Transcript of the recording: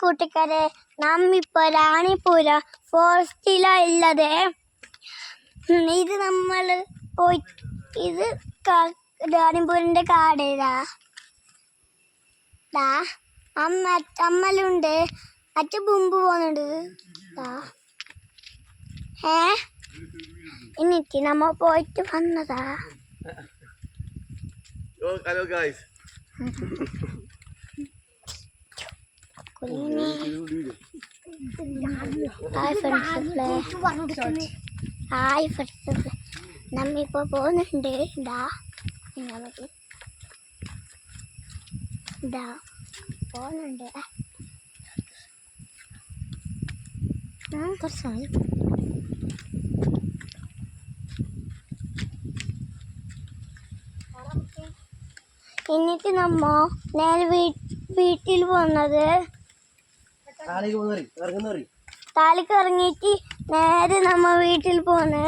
കൂട്ടുകാരെ ഇപ്പോൾ റാണിപുര ഫോറസ്റ്റിലാണ് ഉള്ളത് ഇത് നമ്മൾ പോയി ഇത് ക- കാട് കാടേതാ. ദാ അമ്മ അമ്മലുണ്ട്. അച്ഛ മുമ്പ് പോകുന്നുണ്ട് ദാ. ഏ? എന്നിട്ട് നമ്മ പോയിട്ട് വന്നതാ. ഹലോ ഗായ്സ് ഹായ് ഫ്രണ്ട്സുകളെ ഹായ് ഫ്രണ്ട്സുകളെ നമ്മിപ്പോൾ പോകുന്നുണ്ട്. ഇതാ നമുക്ക് ഇതാ പോകുന്നുണ്ട്. കുറച്ചായി. എന്നിട്ട് നമ്മ നേരെ വീട്ടിൽ പോകുന്നത് താലേക്ക് ഇറങ്ങുന്നവരി താലിക്ക് ഇറങ്ങിയിട്ട് നേരെ നമ്മ വീട്ടിൽ പോന്ന്.